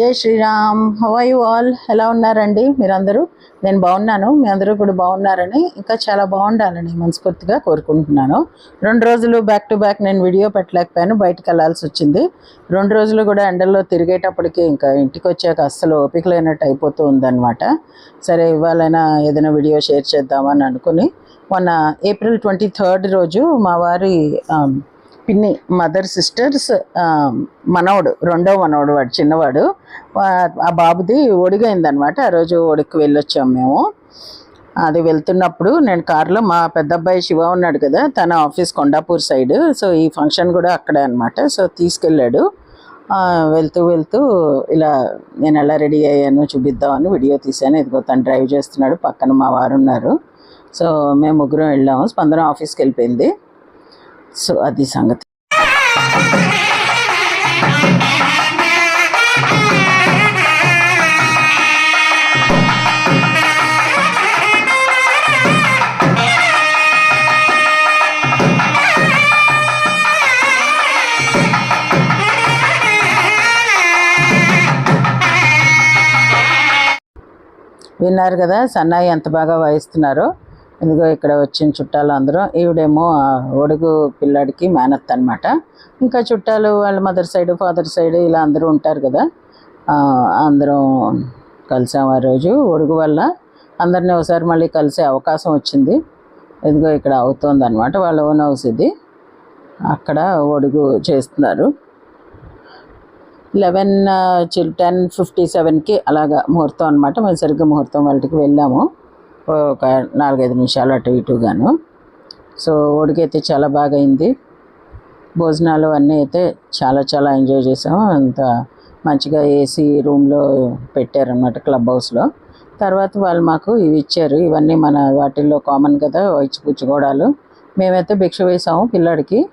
జై శ్రీరామ్. హవై ఆల్ ఎలా ఉన్నారండి మీరందరూ? నేను బాగున్నాను మీ అందరూ కూడా బాగున్నారని ఇంకా చాలా బాగుండాలని మనస్ఫూర్తిగా కోరుకుంటున్నాను. రెండు రోజులు బ్యాక్ టు బ్యాక్ నేను వీడియో పెట్టలేకపోయాను బయటకు వెళ్ళాల్సి వచ్చింది. రెండు రోజులు కూడా ఎండల్లో తిరిగేటప్పటికి ఇంకా ఇంటికి వచ్చాక అస్సలు ఓపిక లేనట్టు అయిపోతూ ఉందన్నమాట. సరే ఇవాళైనా ఏదైనా వీడియో షేర్ చేద్దామని అనుకుని మొన్న ఏప్రిల్ ట్వంటీ థర్డ్ రోజు మా వారి um, పిన్ని మదర్ సిస్టర్స్ మనవడు రెండో మనవడు వాడు చిన్నవాడు. ఆ బాబుది ఒడిగైందనమాట. ఆ రోజు ఒడికి వెళ్ళొచ్చాం మేము. అది వెళ్తున్నప్పుడు నేను కార్లో మా పెద్ద అబ్బాయి శివ ఉన్నాడు కదా తన ఆఫీస్ కొండాపూర్ సైడ్. సో ఈ ఫంక్షన్ కూడా అక్కడే అనమాట. సో తీసుకెళ్ళాడు. వెళ్తూ వెళ్తూ ఇలా నేను ఎలా రెడీ అయ్యాను చూపిద్దామని వీడియో తీశాను. ఇదిగో తను డ్రైవ్ చేస్తున్నాడు పక్కన మా వారు ఉన్నారు. సో మేము ముగ్గురం వెళ్ళాము. స్పందన ఆఫీస్కి వెళ్ళిపోయింది. సో అది సంగతి. విన్నారు కదా సన్నాయి ఎంత బాగా వాయిస్తున్నారో. ఇదిగో ఇక్కడ వచ్చిన చుట్టాలు అందరూ ఈవిడేమో ఒడుగు పిల్లాడికి మేనత్ అనమాట ఇంకా చుట్టాలు వాళ్ళ మదర్ సైడ్ ఫాదర్ సైడ్ ఇలా అందరూ ఉంటారు కదా. అందరం కలిసాం ఆ రోజు ఒడుగు వల్ల. అందరినీ ఒకసారి మళ్ళీ కలిసే అవకాశం వచ్చింది. ఇదిగో ఇక్కడ అవుతుంది అనమాట వాళ్ళ ఓన్ హౌస్ ఇది. అక్కడ ఒడుగు చేస్తున్నారు. లెవెన్ చిల్ టెన్ ఫిఫ్టీ సెవెన్కి అలాగా ముహూర్తం అనమాట మేము సరిగ్గా ముహూర్తం వాళ్ళకి వెళ్ళాము. ఒక నాలుగైదు నిమిషాలు అటు ఇటుగాను. సో ఒడికైతే చాలా బాగా అయింది భోజనాలు అన్నీ అయితే చాలా చాలా ఎంజాయ్ చేసాము. అంత మంచిగా ఏసీ రూమ్లో పెట్టారనమాట క్లబ్ హౌస్లో. తర్వాత వాళ్ళు మాకు ఇవి ఇచ్చారు. ఇవన్నీ మన వాటిల్లో కామన్ కదా ఇచ్చి పుచ్చుకోవడాలు మేమైతే భిక్ష వేసాము పిల్లాడికి.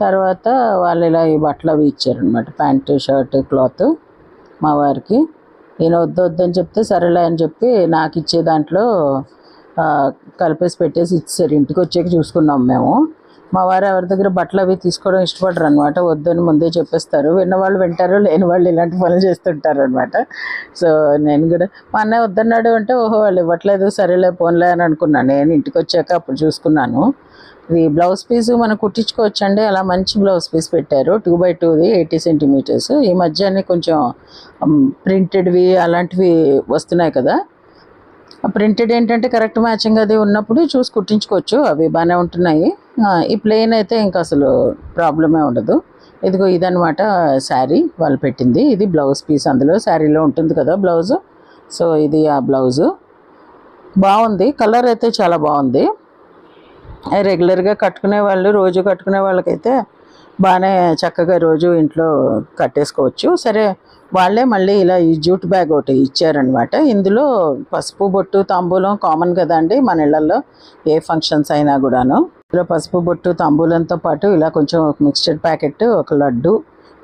తర్వాత వాళ్ళు ఇలా ఈ బట్టలు అవి ఇచ్చారనమాట ప్యాంటు షర్ట్ క్లాత్ మా వారికి. ఈయన వద్దు వద్దని చెప్తే సరేలే అని చెప్పి నాకు ఇచ్చే దాంట్లో కలిపేసి పెట్టేసి ఇచ్చారు ఇంటికి వచ్చాక చూసుకున్నాం మేము. మా వారు ఎవరి దగ్గర బట్టలు అవి తీసుకోవడం ఇష్టపడరు అనమాట వద్దని ముందే చెప్పేస్తారు. విన్నవాళ్ళు వింటారు లేని వాళ్ళు ఇలాంటి పనులు చేస్తుంటారు అనమాట సో నేను కూడా మా అన్నయ్య వద్దన్నాడు అంటే ఓహో వాళ్ళు ఇవ్వట్లేదు. సరేలే పోన్లే అని అనుకున్నాను నేను ఇంటికి వచ్చాక అప్పుడు చూసుకున్నాను. ఇది బ్లౌజ్ పీస్ మనం కుట్టించుకోవచ్చు అండి అలా మంచి బ్లౌజ్ పీస్ పెట్టారు. టూ బై టూది ఎయిటీ సెంటీమీటర్స్ ఈ మధ్యనే కొంచెం ప్రింటెడ్వి అలాంటివి వస్తున్నాయి కదా. ఆ ప్రింటెడ్ ఏంటంటే కరెక్ట్ మ్యాచింగ్ అది ఉన్నప్పుడు చూసి కుట్టించుకోవచ్చు. అవి బాగానే ఉంటున్నాయి. ఈ ప్లెయిన్ అయితే ఇంకా అసలు ప్రాబ్లమే ఉండదు. ఇదిగో ఇదనమాట శారీ వాళ్ళు పెట్టింది. ఇది బ్లౌజ్ పీస్. అందులో శారీలో ఉంటుంది కదా బ్లౌజు. సో ఇది ఆ బ్లౌజు. బాగుంది. కలర్ అయితే చాలా బాగుంది. రెగ్యులర్గా కట్టుకునే వాళ్ళు రోజు కట్టుకునే వాళ్ళకైతే బాగానే చక్కగా రోజు ఇంట్లో కట్టేసుకోవచ్చు. సరే వాళ్ళే మళ్ళీ ఇలా ఈ జూట్ బ్యాగ్ ఒకటి ఇచ్చారనమాట. ఇందులో పసుపు బొట్టు తాంబూలం కామన్ కదండి మన ఇళ్ళల్లో ఏ ఫంక్షన్స్ అయినా కూడాను. ఇందులో పసుపు బొట్టు తాంబూలంతో పాటు ఇలా కొంచెం మిక్స్చర్ ప్యాకెట్ ఒక లడ్డు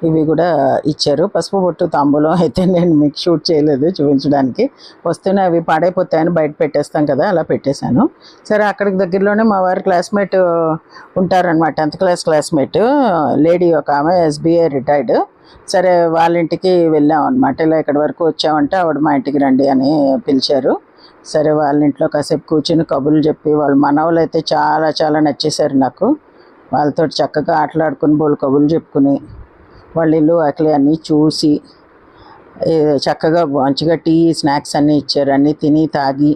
ఇవి కూడా ఇచ్చారు. పసుపు బొట్టు తాంబూలం అయితే నేను మీకు షూట్ చేయలేదు చూపించడానికి. వస్తూనే అవి పాడైపోతాయని బయట పెట్టేస్తాం కదా అలా పెట్టేశాను. సరే అక్కడికి దగ్గరలోనే మా వారి క్లాస్మేట్ ఉంటారనమాట టెన్త్ క్లాస్ క్లాస్మేట్ లేడీ ఒక ఆమె ఎస్బీఐ రిటైర్డ్. సరే వాళ్ళ ఇంటికి వెళ్ళాం అనమాట ఇలా ఇక్కడి వరకు వచ్చామంటే ఆవిడ మా ఇంటికి రండి అని పిలిచారు. సరే వాళ్ళ ఇంట్లో కాసేపు కూర్చుని కబుర్లు చెప్పి వాళ్ళ మనవలు అయితే చాలా చాలా నచ్చేశారు నాకు. వాళ్ళతో చక్కగా ఆటలాడుకుని బోళ్ళు కబుర్లు చెప్పుకుని వాళ్ళ ఇల్లు వాకిలి అన్నీ చూసి చక్కగా మంచిగా టీ స్నాక్స్ అన్నీ ఇచ్చారు. అన్నీ తిని తాగి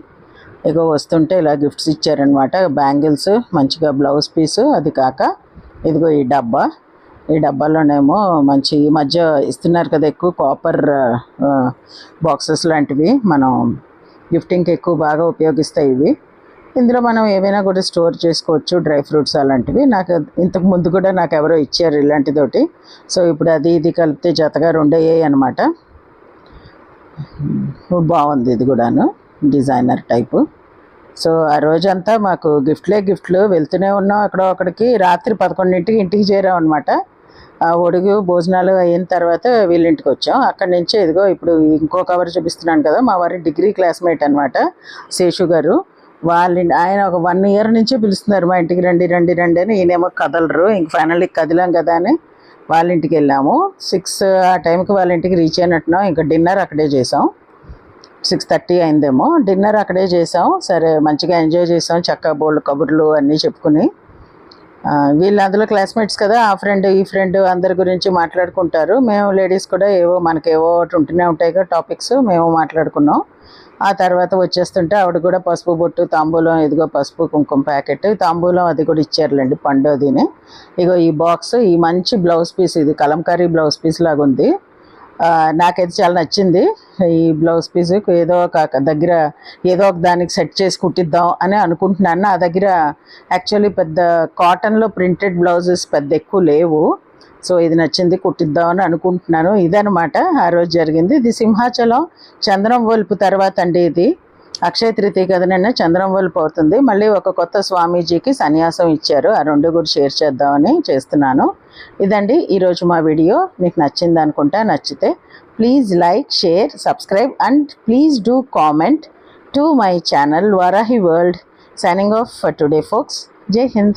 ఇక వస్తుంటే ఇలా గిఫ్ట్స్ ఇచ్చారనమాట బ్యాంగిల్స్ మంచిగా బ్లౌజ్ పీసు అది కాక ఇదిగో ఈ డబ్బా. ఈ డబ్బాలోనేమో మంచి ఈ మధ్య ఇస్తున్నారు కదా ఎక్కువ కాపర్ బాక్సెస్ లాంటివి. మనం గిఫ్టింగ్కి ఎక్కువ బాగా ఉపయోగిస్తాయి ఇవి. ఇందులో మనం ఏమైనా కూడా స్టోర్ చేసుకోవచ్చు డ్రై ఫ్రూట్స్ అలాంటివి. నాకు ఇంతకు ముందు కూడా నాకు ఎవరో ఇచ్చారు ఇలాంటిదోటి. సో ఇప్పుడు అది ఇది కలిపితే జతగా రెండయ్యాయి అనమాట బాగుంది ఇది కూడాను డిజైనర్ టైపు సో ఆ రోజంతా మాకు గిఫ్ట్లే గిఫ్ట్లు వెళ్తూనే ఉన్నాం అక్కడ ఒకడికి రాత్రి పదకొండింటికి ఇంటికి చేరాం అనమాట ఆ ఒడుగు భోజనాలు అయిన తర్వాత వీళ్ళింటికి వచ్చాం. అక్కడి నుంచి ఇదిగో ఇప్పుడు ఇంకో కవర్ చూపిస్తున్నాను కదా మా వారి డిగ్రీ క్లాస్మేట్ అనమాట శేషు గారు. వాళ్ళ ఆయన ఒక వన్ ఇయర్ నుంచి పిలుస్తున్నారు మా ఇంటికి రండి రండి రండి అని. ఈయనేమో కదలరు. ఇంక ఫైనల్లీ కదిలాం కదా అని వాళ్ళ ఇంటికి వెళ్ళాము. సిక్స్ ఆ టైంకి వాళ్ళ ఇంటికి రీచ్ అయినట్టున్నాం. ఇంకా డిన్నర్ అక్కడే చేసాం. Six thirty అయిందేమో. డిన్నర్ అక్కడే చేసాం. సరే మంచిగా ఎంజాయ్ చేసాం. చక్క బోళ్ళు కబుర్లు అన్నీ చెప్పుకుని. ఆ, వీళ్ళు అందులో క్లాస్మేట్స్ కదా. ఆ ఫ్రెండ్ ఈ ఫ్రెండ్ అందరి గురించి మాట్లాడుకుంటారు. మేము లేడీస్ కూడా ఏవో మనకేవో ఒకటి ఉంటూనే ఉంటాయి కదా టాపిక్స్ మేము మాట్లాడుకున్నాం. ఆ తర్వాత వచ్చేస్తుంటే ఆవిడ కూడా పసుపు బొట్టు తాంబూలం ఇదిగో పసుపు కుంకుమ ప్యాకెట్. తాంబూలం అది కూడా ఇచ్చారులేండి పండుగదిని ఇగో ఈ బాక్స్ ఈ మంచి బ్లౌజ్ పీస్ ఇది కలంకారీ బ్లౌజ్ పీస్ లాగా ఉంది. నాకైతే చాలా నచ్చింది. ఈ బ్లౌజ్ పీస్ ఏదో ఒక దగ్గర ఏదో ఒక దానికి సెట్ చేసి కుట్టిద్దాం అని అనుకుంటున్నాను. నా దగ్గర యాక్చువల్లీ పెద్ద కాటన్లో ప్రింటెడ్ బ్లౌజెస్ పెద్ద ఎక్కువ లేవు. సో ఇది నచ్చింది కుట్టిద్దామని అనుకుంటున్నాను. ఇదనమాట ఆ రోజు జరిగింది. ఇది సింహాచలం చంద్రం వలుపు తర్వాత అండి ఇది. అక్షయ తృతీయ కదనైనా చంద్రం వలుపు అవుతుంది. మళ్ళీ ఒక కొత్త స్వామీజీకి సన్యాసం ఇచ్చారు. ఆ రెండు కూడా షేర్ చేద్దామని చేస్తున్నాను. ఇదండి ఈరోజు మా వీడియో. మీకు నచ్చింది అనుకుంటా నచ్చితే please like share subscribe and please do comment to my channel Varahi world. Signing off for today folks. జై హింద్.